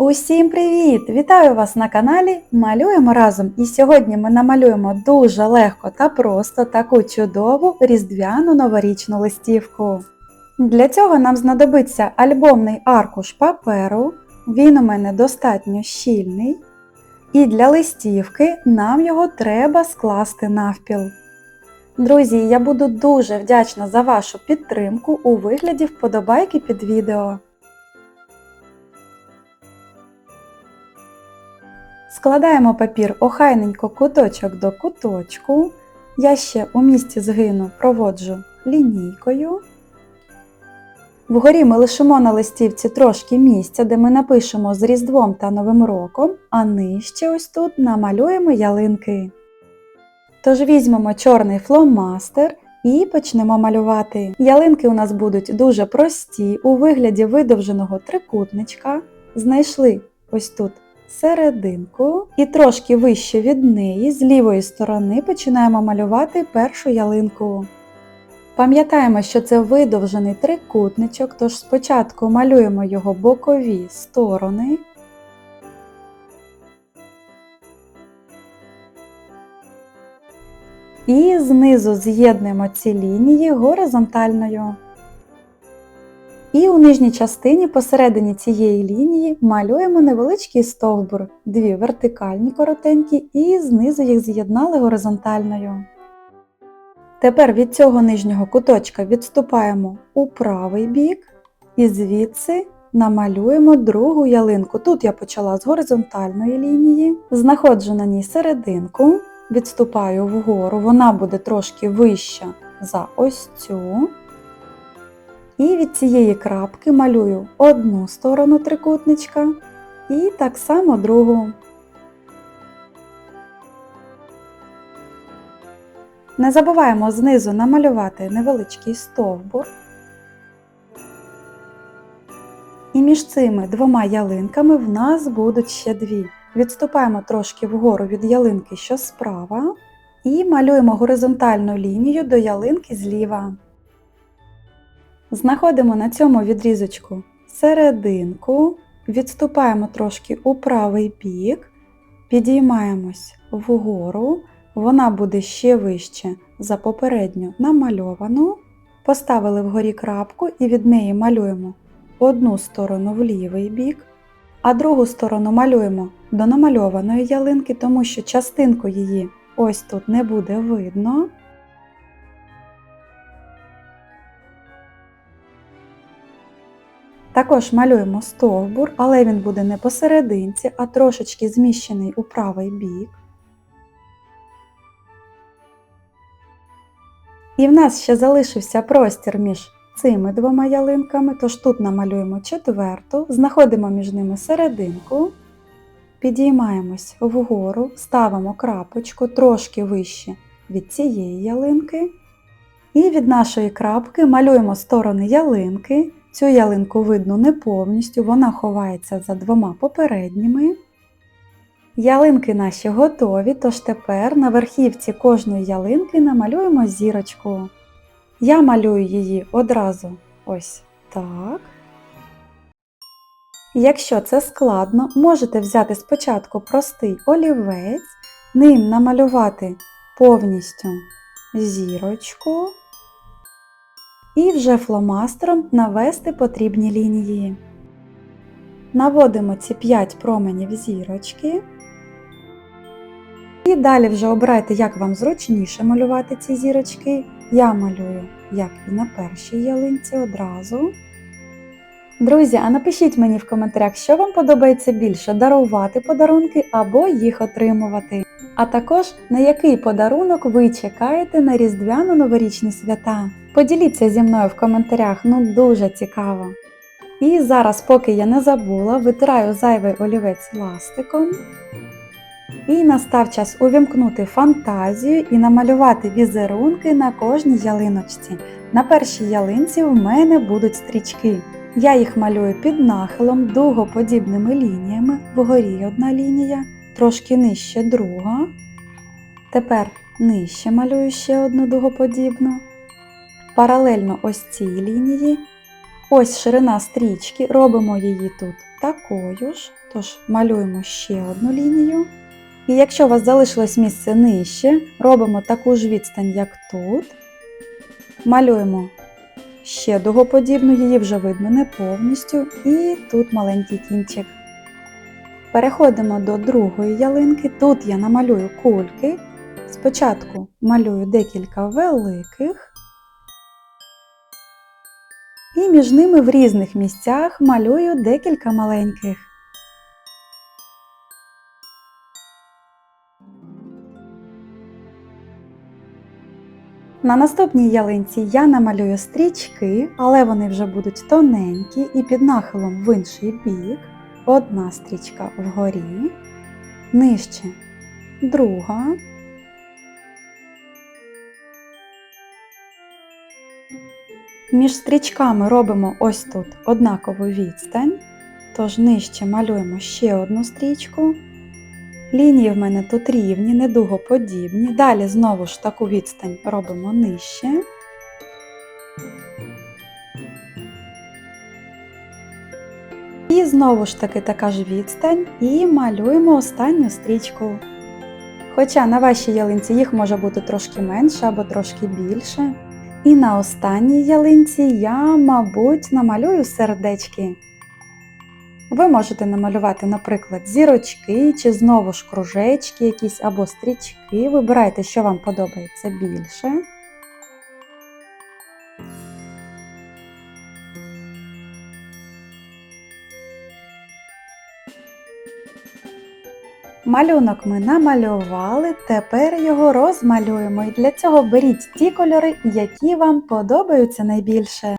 Усім привіт! Вітаю вас на каналі Малюємо разом. І сьогодні ми намалюємо дуже легко та просто таку чудову різдвяну новорічну листівку. Для цього нам знадобиться альбомний аркуш паперу. Він у мене достатньо щільний. І для листівки нам його треба скласти навпіл. Друзі, я буду дуже вдячна за вашу підтримку у вигляді вподобайки під відео. Складаємо папір охайненько куточок до куточку. Я ще у місці згину проводжу лінійкою. Вгорі ми лишимо на листівці трошки місця, де ми напишемо з Різдвом та Новим роком, а нижче ось тут намалюємо ялинки. Тож візьмемо чорний фломастер і почнемо малювати. Ялинки у нас будуть дуже прості у вигляді видовженого трикутничка. Знайшли ось тут серединку і трошки вище від неї, з лівої сторони, починаємо малювати першу ялинку. Пам'ятаємо, що це видовжений трикутничок, тож спочатку малюємо його бокові сторони. І знизу з'єднуємо ці лінії горизонтальною. І у нижній частині посередині цієї лінії малюємо невеличкий стовбур, дві вертикальні коротенькі, і знизу їх з'єднали горизонтальною. Тепер від цього нижнього куточка відступаємо у правий бік і звідси намалюємо другу ялинку. Тут я почала з горизонтальної лінії, знаходжу на ній серединку, відступаю вгору, вона буде трошки вища за ось цю. І від цієї крапки малюю одну сторону трикутничка і так само другу. Не забуваємо знизу намалювати невеличкий стовбур. І між цими двома ялинками в нас будуть ще дві. Відступаємо трошки вгору від ялинки, що справа, і малюємо горизонтальну лінію до ялинки зліва. Знаходимо на цьому відрізочку серединку, відступаємо трошки у правий бік, підіймаємось вгору, вона буде ще вище за попередню намальовану. Поставили вгорі крапку і від неї малюємо одну сторону в лівий бік, а другу сторону малюємо до намальованої ялинки, тому що частинку її ось тут не буде видно. Також малюємо стовбур, але він буде не посерединці, а трошечки зміщений у правий бік. І в нас ще залишився простір між цими двома ялинками, тож тут намалюємо четверту, знаходимо між ними серединку, підіймаємось вгору, ставимо крапочку трошки вище від цієї ялинки. І від нашої крапки малюємо сторони ялинки. Цю ялинку видно не повністю, вона ховається за двома попередніми. Ялинки наші готові, тож тепер на верхівці кожної ялинки намалюємо зірочку. Я малюю її одразу ось так. Якщо це складно, можете взяти спочатку простий олівець, ним намалювати повністю зірочку і вже фломастером навести потрібні лінії. Наводимо ці 5 променів зірочки. І далі вже обирайте, як вам зручніше малювати ці зірочки. Я малюю, як і на першій ялинці одразу. Друзі, а напишіть мені в коментарях, що вам подобається більше дарувати подарунки або їх отримувати. А також на який подарунок ви чекаєте на різдвяно-новорічні свята. Поділіться зі мною в коментарях, ну дуже цікаво. І зараз, поки я не забула, витираю зайвий олівець ластиком. І настав час увімкнути фантазію і намалювати візерунки на кожній ялиночці. На першій ялинці в мене будуть стрічки. Я їх малюю під нахилом дугоподібними лініями, вгорі одна лінія, трошки нижче друга. Тепер нижче малюю ще одну дугоподібну. Паралельно ось цій лінії. Ось ширина стрічки, робимо її тут такою ж, тож малюємо ще одну лінію. І якщо у вас залишилось місце нижче, робимо таку ж відстань, як тут. Малюємо ще дугоподібну, її вже видно не повністю, і тут маленький кінчик. Переходимо до другої ялинки. Тут я намалюю кульки. Спочатку малюю декілька великих, і між ними в різних місцях малюю декілька маленьких. На наступній ялинці я намалюю стрічки, але вони вже будуть тоненькі і під нахилом в інший бік. Одна стрічка вгорі, нижче друга. Між стрічками робимо ось тут однакову відстань, тож нижче малюємо ще одну стрічку. Лінії в мене тут рівні, недугоподібні. Далі знову ж таку відстань робимо нижче. Знову ж таки така ж відстань і малюємо останню стрічку. Хоча на вашій ялинці їх може бути трошки менше або трошки більше. І на останній ялинці я, мабуть, намалюю сердечки. Ви можете намалювати, наприклад, зірочки чи знову ж кружечки якісь або стрічки. Вибирайте, що вам подобається більше. Малюнок ми намалювали, тепер його розмалюємо. І для цього беріть ті кольори, які вам подобаються найбільше.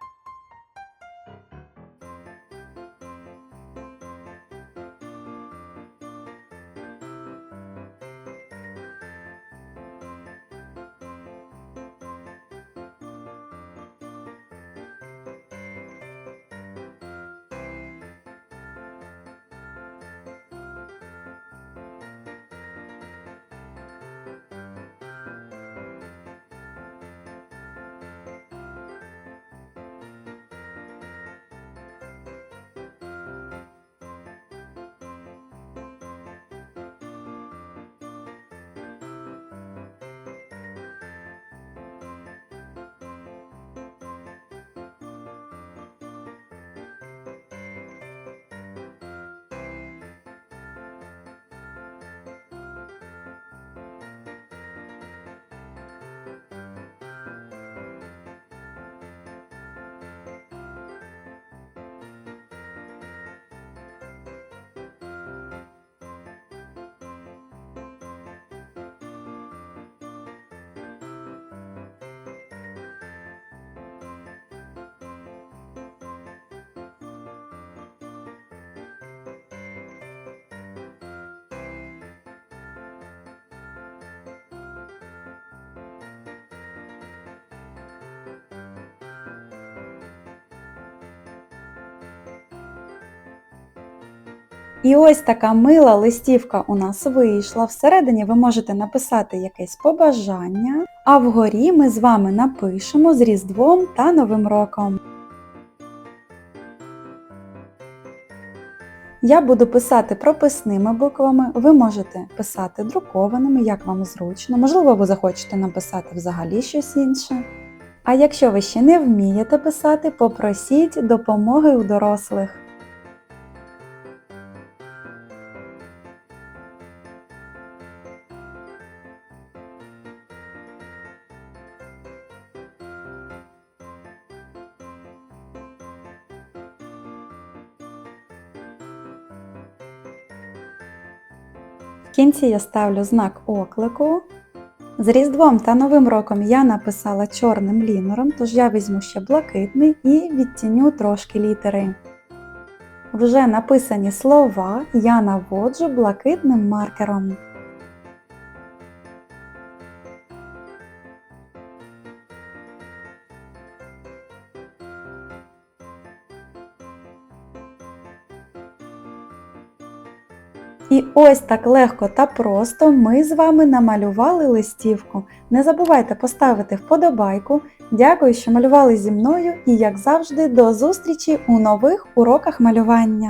І ось така мила листівка у нас вийшла. Всередині ви можете написати якесь побажання, а вгорі ми з вами напишемо з Різдвом та Новим роком. Я буду писати прописними буквами, ви можете писати друкованими, як вам зручно, можливо, ви захочете написати взагалі щось інше. А якщо ви ще не вмієте писати, попросіть допомоги у дорослих. В кінці я ставлю знак оклику. З Різдвом та Новим роком я написала чорним лінором, тож я візьму ще блакитний і відтіню трошки літери. Вже написані слова я наводжу блакитним маркером. І ось так легко та просто ми з вами намалювали листівку. Не забувайте поставити вподобайку. Дякую, що малювали зі мною і, як завжди, до зустрічі у нових уроках малювання!